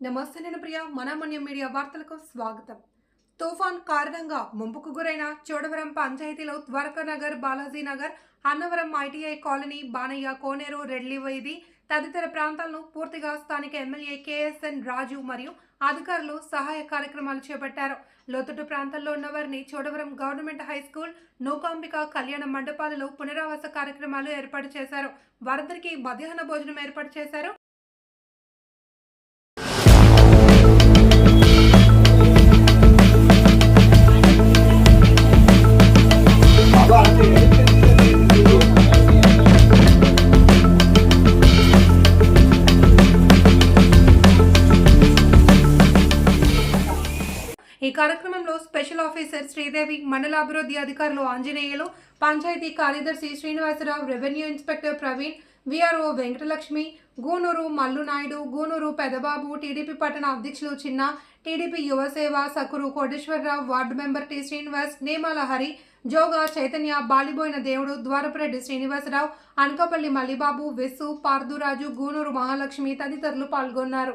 నమస్తే నేను ప్రియ మనమన్యం మీడియా వార్తలకు స్వాగతం. తుఫాన్ కారణంగా ముంపుకు గురైన చోడవరం పంచాయతీలో ద్వారకానగర్ బాలాజీనగర్ అన్నవరం ఐటీఐ కాలనీ బానయ్య కోనేరు రెడ్లివైది తదితర ప్రాంతాలను పూర్తిగా స్థానిక ఎమ్మెల్యే కేఎస్ఎన్ రాజు మరియు అధికారులు సహాయ కార్యక్రమాలు చేపట్టారు. లోతట్టు ప్రాంతాల్లో ఉన్న వారిని Chodavaram government high school Nookambika కళ్యాణ మండపాలలో పునరావాస కార్యక్రమాలు ఏర్పాటు చేశారు. వారందరికీ మధ్యాహ్న భోజనం ఏర్పాటు చేశారు. ఈ కార్యక్రమంలో స్పెషల్ ఆఫీసర్ శ్రీదేవి మండల అభివృద్ధి అధికారులు ఆంజనేయులు పంచాయతీ కార్యదర్శి Srinivasarao revenue inspector Praveen VRO Venkatalakshmi Gunuru Mallunaidu Gunuru Pedababu TDP పట్టణ అధ్యక్షులు చిన్న TDP యువసేవ Sakuru Koteswararao ward member T Srinivas Nemala Hari Joga Chaitanya Baliboyina Devudu Dwarapureddy Srinivasarao Anakapalli Mallibabu వెస్సు పార్దురాజు Gunuru Mahalakshmi తదితరులు పాల్గొన్నారు.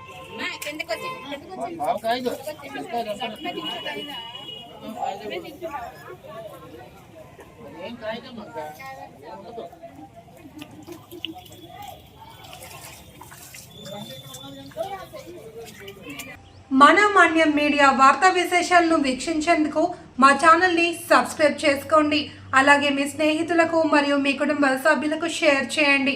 మన మాన్యం మీడియా వార్తా విశేషాలను వీక్షించేందుకు మా ఛానల్ని సబ్స్క్రైబ్ చేసుకోండి. అలాగే మీ స్నేహితులకు మరియు మీ కుటుంబ సభ్యులకు షేర్ చేయండి.